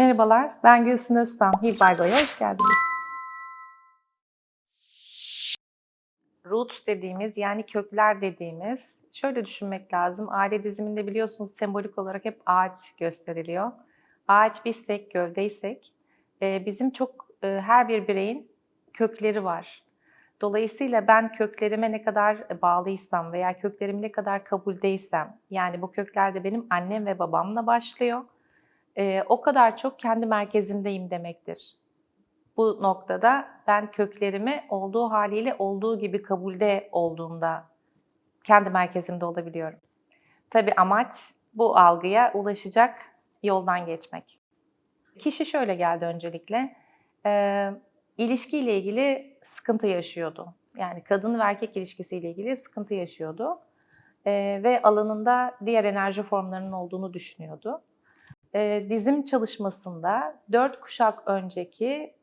Merhabalar, ben Gülsün Öztan. Hibbargo'ya hoş geldiniz. Roots dediğimiz yani kökler dediğimiz şöyle düşünmek lazım. Aile diziminde biliyorsunuz sembolik olarak hep ağaç gösteriliyor. Ağaç bizsek, gövdeysek e, bizim çok e, her bir bireyin kökleri var. Dolayısıyla ben köklerime ne kadar bağlıysam veya köklerim ne kadar kabuldeysem yani bu kökler de benim annem ve babamla başlıyor. E, o kadar çok kendi merkezimdeyim demektir. Bu noktada ben köklerimi olduğu haliyle olduğu gibi kabulde olduğumda kendi merkezimde olabiliyorum. Tabii amaç bu algıya ulaşacak yoldan geçmek. Kişi şöyle geldi öncelikle. E, ilişkiyle ilgili sıkıntı yaşıyordu. Yani kadın ve erkek ilişkisiyle ilgili sıkıntı yaşıyordu. E, ve alanında diğer enerji formlarının olduğunu düşünüyordu. E, dizim çalışmasında dört kuşak önceki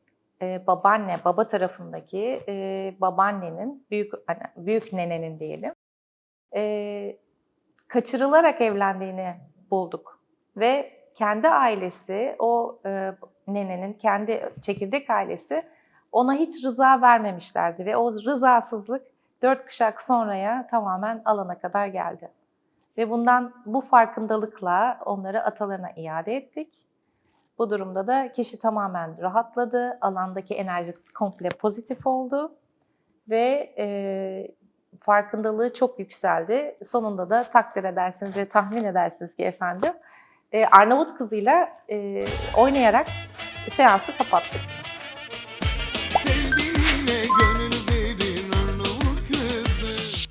e, babaanne, baba tarafındaki e, babaannenin, büyük hani büyük nenenin diyelim, e, kaçırılarak evlendiğini bulduk. Ve kendi ailesi, o e, nenenin kendi çekirdek ailesi ona hiç rıza vermemişlerdi. Ve o rızasızlık dört kuşak sonraya tamamen alana kadar geldi. Ve bundan bu farkındalıkla onları atalarına iade ettik. Bu durumda da kişi tamamen rahatladı. Alandaki enerji komple pozitif oldu. Ve e, farkındalığı çok yükseldi. Sonunda da takdir edersiniz ve tahmin edersiniz ki efendim e, Arnavut kızıyla e, oynayarak seansı kapattık.